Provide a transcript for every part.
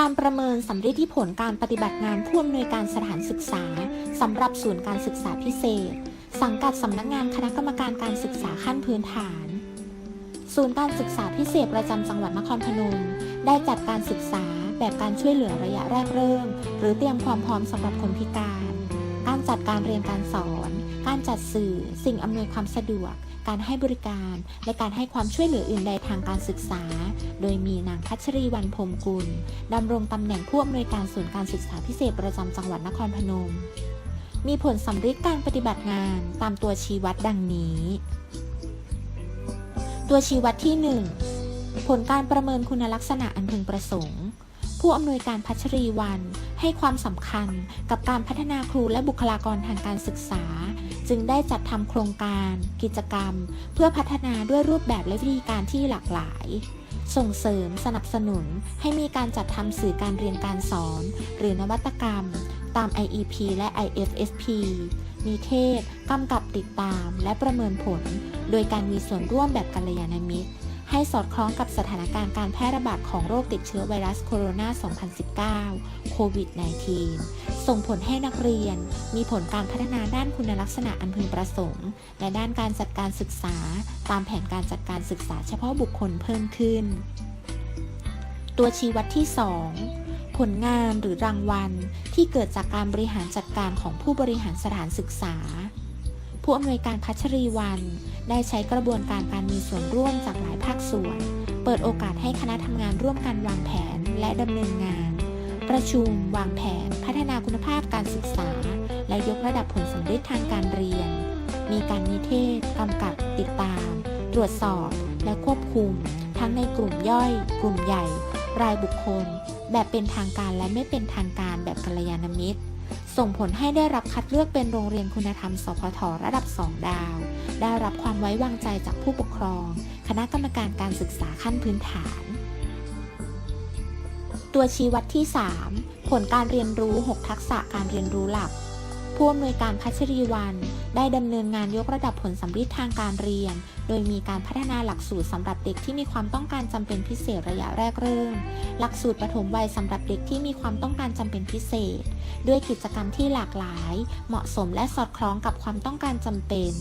การประเมินสำเร็จที่ผลการปฏิบัติงานผู้อำนวยการสถานศึกษาสำหรับศูนย์การศึกษาพิเศษ สังกัดสำนักงานคณะกรรมการการศึกษาขั้นพื้นฐาน ศูนย์การศึกษาพิเศษประจำจังหวัดนครพนม ได้จัดการศึกษาแบบการช่วยเหลือระยะแรกเริ่ม หรือเตรียมความพร้อมสำหรับคนพิการ การจัดการเรียนการสอน การจัดสื่อ สิ่งอำนวยความสะดวก การให้บริการ และการให้ความช่วยเหลืออื่นใดทางการศึกษา โดยมีนางพัชรีวันพรมกุลดำรงตำแหน่งผู้อำนวยการศูนย์การศึกษาพิเศษประจำจังหวัดนครพนม มีผลสำเร็จการปฏิบัติงานตามตัวชี้วัดดังนี้ ตัวชี้วัดที่ 1 ผลการประเมินคุณลักษณะอันพึงประสงค์ผู้อำนวยการพัชรีวันให้ความสำคัญกับการพัฒนาครูและบุคลากรทางการศึกษา จึงได้จัดทำโครงการ กิจกรรม เพื่อพัฒนาด้วยรูปแบบและวิธีการที่หลากหลาย ส่งเสริมสนับสนุนให้มีการจัดทำสื่อการเรียนการสอน หรือนวัตกรรม ตาม IEP และ IFSP นิเทศกำกับติดตามและประเมินผล โดยการมีส่วนร่วมแบบกัลยาณมิตร ให้สอดคล้องกับสถานการณ์การแพร่ระบาดของโรคติดเชื้อไวรัสโคโรนา 2019 โควิด -19 ส่งผลให้นักเรียน มีผลการพัฒนาด้านคุณลักษณะอันพึงประสงค์ และด้านการจัดการศึกษา ตามแผนการจัดการศึกษาเฉพาะบุคคลเพิ่มขึ้น ตัวชี้วัดที่ 2 ผลงานหรือรางวัล ที่เกิดจากการบริหารจัดการของผู้บริหารสถานศึกษา ผู้อำนวยการพัชรีวันได้ใช้กระบวนการการมีส่วนร่วมจากหลายภาคส่วน เปิดโอกาสให้คณะทำงานร่วมกันวางแผนและดำเนินงาน ประชุมวางแผน พัฒนาคุณภาพการศึกษา และยกระดับผลสำเร็จทางการเรียน มีการนิเทศกำกับติดตาม ตรวจสอบ และควบคุม ทั้งในกลุ่มย่อย กลุ่มใหญ่ รายบุคคล แบบเป็นทางการและไม่เป็นทางการแบบกัลยาณมิตร ส่งผลให้ได้รับคัดเลือกเป็นโรงเรียนคุณธรรม สพทระดับ 2 ดาว ได้รับความไว้วางใจจากผู้ปกครอง คณะกรรมการการศึกษาขั้นพื้นฐาน ตัวชี้วัดที่ 3 ผลการเรียนรู้ 6 ทักษะการเรียนรู้หลัก ผู้อำนวยการพัชรีวัน ได้ดำเนินงานยกระดับผลสำเร็จทางการเรียน โดยมีการพัฒนาหลักสูตรสำหรับเด็กที่มีความต้องการจำเป็นพิเศษระยะแรกเริ่ม หลักสูตรปฐมวัยสำหรับเด็กที่มีความต้องการจำเป็นพิเศษ ด้วยกิจกรรมที่หลากหลาย เหมาะสมและสอดคล้องกับความต้องการจำเป็น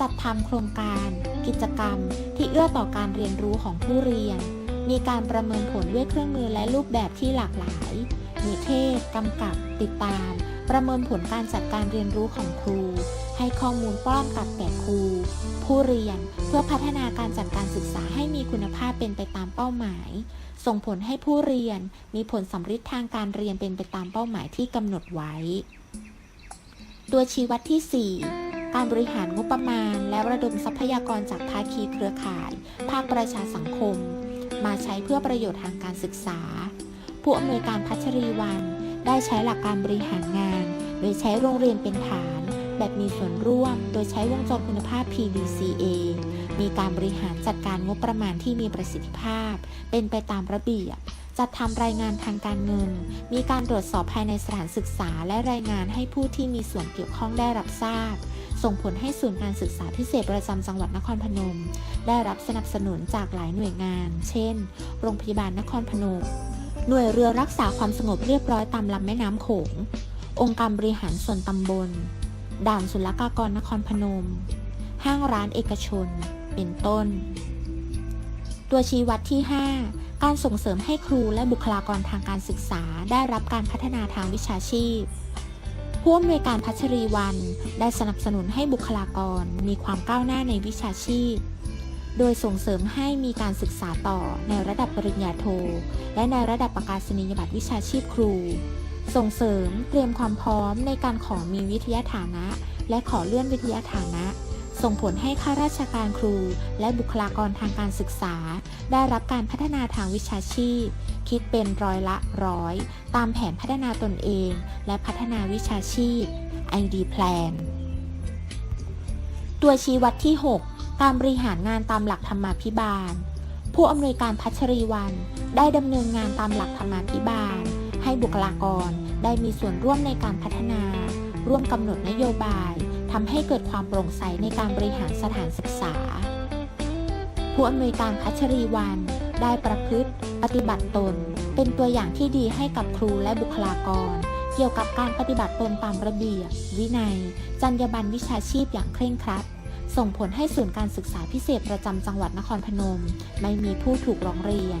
จัดทำโครงการ กิจกรรม ที่เอื้อต่อการเรียนรู้ของผู้เรียน มีการประเมินผลด้วยเครื่องมือและรูปแบบที่หลากหลาย นิเทศ กำกับ ติดตาม ประเมินผลการจัดการเรียนรู้ของครู ให้ข้อมูลป้อนกลับแก่ครู ผู้เรียนเพื่อพัฒนาการจัดการศึกษาให้มีคุณภาพเป็นไปตามเป้าหมาย ส่งผลให้ผู้เรียนมีผลสำเร็จทางการเรียนเป็นไปตามเป้าหมายที่กำหนดไว้ ตัวชี้วัดที่ 4การบริหารงบประมาณและระดมทรัพยากรจากภาคีเครือข่าย ภาคประชาสังคม มาใช้เพื่อประโยชน์ทางการศึกษา ผู้อำนวยการพัชรีวันได้ใช้หลักการบริหารงาน โดยใช้โรงเรียนเป็นฐาน แบบมีส่วนร่วม โดยใช้วงจรคุณภาพ PDCA มีการบริหารจัดการงบประมาณที่มีประสิทธิภาพ เป็นไปตามระเบียบจัดทำรายงานทางการเงิน มีการตรวจสอบภายในสถานศึกษาและรายงานให้ผู้ที่มีส่วนเกี่ยวข้องได้รับทราบ ส่งผลให้ศูนย์การศึกษาพิเศษประจำจังหวัดนครพนม ได้รับสนับสนุนจากหลายหน่วยงาน เช่น โรงพยาบาลนครพนม หน่วยเรือรักษาความสงบเรียบร้อยตามลำแม่น้ำโขง องค์การบริหารส่วนตำบล ด่านศุลกากรนครพนม ห้างร้านเอกชน เป็นต้น ตัวชี้วัดที่ 5 การส่งเสริมให้ครูและบุคลากรทางการศึกษาได้รับการพัฒนาทางวิชาชีพ ผู้อำนวยการพัชรีวัน ได้สนับสนุนให้บุคลากรมีความก้าวหน้าในวิชาชีพ โดยส่งเสริมให้มีการศึกษาต่อในระดับปริญญาโท และในระดับประกาศนียบัตรวิชาชีพครู ส่งเสริมเตรียมความพร้อมในการขอมีวิทยาฐานะ และขอเลื่อนวิทยาฐานะ ส่งผลให้ข้าราชการครู และบุคลากรทางการศึกษา ได้รับการพัฒนาทางวิชาชีพ คิดเป็นร้อยละร้อย ตามแผนพัฒนาตนเอง และพัฒนาวิชาชีพ ID Plan ตัวชี้วัดที่ 6 การบริหารงานตามหลักธรรมาภิบาล ผู้อำนวยการพัชรีวันได้ดำเนินงานตามหลักธรรมาภิบาล ให้บุคลากรได้มีส่วนร่วมในการพัฒนา ร่วมกำหนดนโยบาย ทำให้เกิดความโปร่งใสในการบริหารสถานศึกษา ผู้อำนวยการพัชรีวันได้ประพฤติ ปฏิบัติตน เป็นตัวอย่างที่ดีให้กับครูและบุคลากร เกี่ยวกับการปฏิบัติตนตามระเบียบ วินัย จรรยาบรรณวิชาชีพอย่างเคร่งครัด ส่งผลให้ศูนย์การศึกษาพิเศษประจำจังหวัดนครพนม ไม่มีผู้ถูกร้องเรียน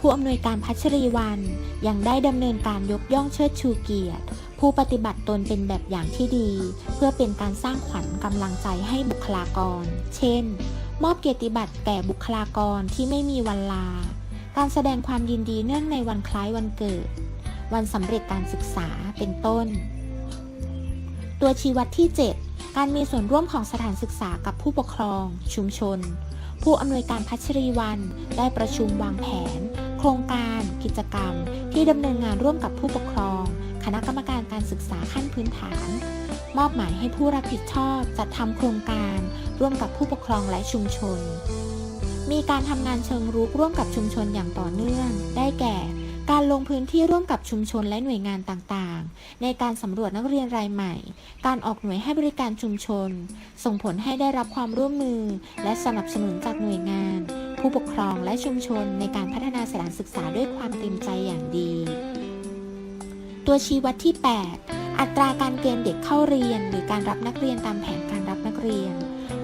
ผู้อำนวยการพัชรีวัน ยังได้ดำเนินการยกย่องเชิดชูเกียรติ ผู้ปฏิบัติตนเป็นแบบอย่างที่ดี เพื่อเป็นการสร้างขวัญกำลังใจให้บุคลากร เช่น มอบเกียรติบัตรแก่บุคลากรที่ไม่มีวันลา การแสดงความยินดีเนื่องในวันคล้ายวันเกิด วันสำเร็จการศึกษาเป็นต้น ตัวชี้วัดที่ 7 การมีส่วนร่วมของสถานศึกษากับผู้ปกครอง ชุมชน ผู้อำนวยการพัชรีวันได้ประชุมวางแผน โครงการกิจกรรม ที่ดำเนินงานร่วมกับผู้ปกครอง คณะกรรมการการศึกษาขั้นพื้นฐาน มอบหมายให้ผู้รับผิดชอบจัดทำโครงการ ร่วมกับผู้ปกครองและชุมชน มีการทำงานเชิงรุกร่วมกับชุมชนอย่างต่อเนื่อง ได้แก่การลงพื้นที่ร่วมกับชุมชนและหน่วยงานต่างๆ ในการสำรวจนักเรียนรายใหม่ การออกหน่วยให้บริการชุมชน ส่งผลให้ได้รับความร่วมมือ และสนับสนุนจากหน่วยงาน ผู้ปกครองและชุมชนในการพัฒนาสถานศึกษาด้วยความเต็มใจอย่างดี ตัวชี้วัดที่ 8 อัตราการเกณฑ์เด็กเข้าเรียน หรือการรับนักเรียนตามแผนการรับนักเรียน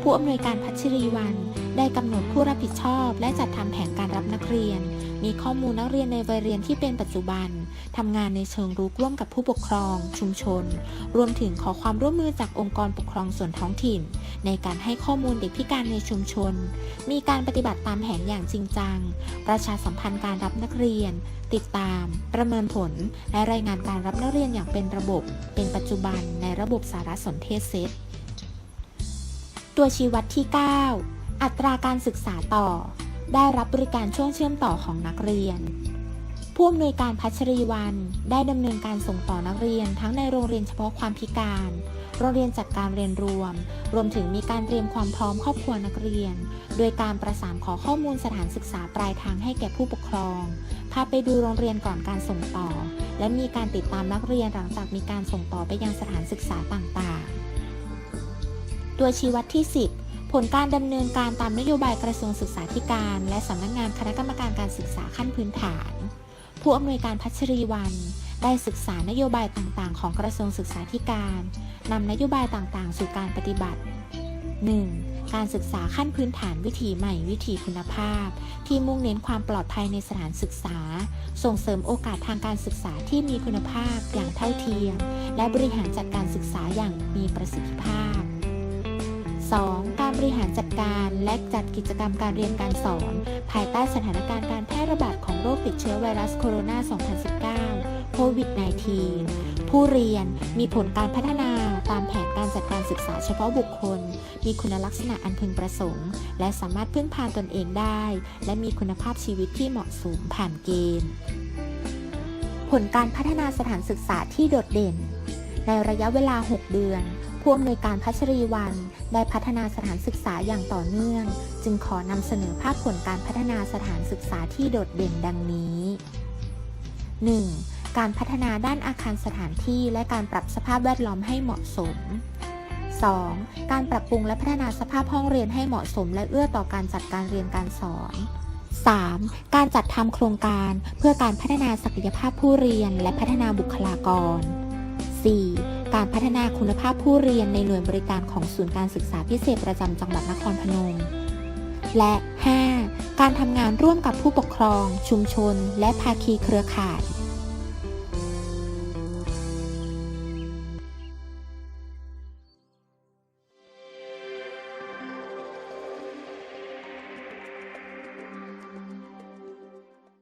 ผู้อำนวยการพัชรีวัน ได้กำหนดผู้รับผิดชอบ และจัดทำแผนการรับนักเรียน มีข้อมูลนักเรียนในวัยเรียนที่เป็นปัจจุบันทำงานในเชิงรุกร่วมกับผู้ปกครอง ชุมชน รวมถึงขอความร่วมมือจากองค์กรปกครองส่วนท้องถิ่น ในการให้ข้อมูลเด็กพิการในชุมชน มีการปฏิบัติตามแผนอย่างจริงจัง ประชาสัมพันธ์การรับนักเรียน ติดตาม ประเมินผล และรายงานการรับนักเรียนอย่างเป็นระบบ เป็นปัจจุบันในระบบสารสนเทศเซต ตัวชี้วัดที่ 9 อัตราการศึกษาต่อ ได้รับบริการช่วงเชื่อมต่อของนักเรียน ผู้อำนวยการพัชรีวันได้ดำเนินการส่งต่อนักเรียนทั้งในโรงเรียนเฉพาะความพิการ โรงเรียนจัดการเรียนรวม รวมถึงมีการเตรียมความพร้อมครอบครัวนักเรียน โดยการประสานขอข้อมูลสถานศึกษาปลายทางให้แก่ผู้ปกครอง พาไปดูโรงเรียนก่อนการส่งต่อ และมีการติดตามนักเรียนหลังจากมีการส่งต่อไปยังสถานศึกษาต่างๆ ตัวชี้วัดที่ 10 ผลการดำเนินการตามนโยบายกระทรวงศึกษาธิการ และสำนักงานคณะกรรมการการศึกษาขั้นพื้นฐาน ผู้อำนวยการพัชรีวัน ได้ศึกษานโยบายต่างๆ ของกระทรวงศึกษาธิการนำนโยบายต่างๆ สู่การปฏิบัติ 1. การศึกษาขั้นพื้นฐานวิถีใหม่วิถีคุณภาพ ที่มุ่งเน้นความปลอดภัยในสถานศึกษา ส่งเสริมโอกาสทางการศึกษาที่มีคุณภาพอย่างเท่าเทียม และบริหารจัดการศึกษาอย่างมีประสิทธิภาพ 2. การบริหารจัดการและจัดกิจกรรมการเรียนการสอน ภายใต้สถานการณ์การแพร่ระบาดของโรคติดเชื้อไวรัสโคโรนา 2019 โควิด -19 ผู้เรียนมีผลการพัฒนาตามแผนการจัดการศึกษาเฉพาะบุคคล มีคุณลักษณะอันพึงประสงค์ และสามารถพึ่งพาตนเองได้ และมีคุณภาพชีวิตที่เหมาะสมผ่านเกณฑ์ ผลการพัฒนาสถานศึกษาที่โดดเด่น ในระยะเวลา 6 เดือน ผู้อำนวยการพัชรีวัน ได้พัฒนาสถานศึกษาอย่างต่อเนื่อง จึงขอนำเสนอภาพผลการพัฒนาสถานศึกษาที่โดดเด่นดังนี้ 1. การพัฒนาด้านอาคารสถานที่และการปรับสภาพแวดล้อมให้เหมาะสม 2. การปรับปรุงและพัฒนาสภาพห้องเรียนให้เหมาะสม และเอื้อต่อการจัดการเรียนการสอน 3. การจัดทำโครงการเพื่อการพัฒนาศักยภาพผู้เรียนและพัฒนาบุคลากร 4. การพัฒนาคุณภาพผู้เรียนในหน่วยบริการของศูนย์การศึกษาพิเศษประจำจังหวัดนครพนม และ 5. การทำงานร่วมกับผู้ปกครอง ชุมชน และภาคีเครือข่าย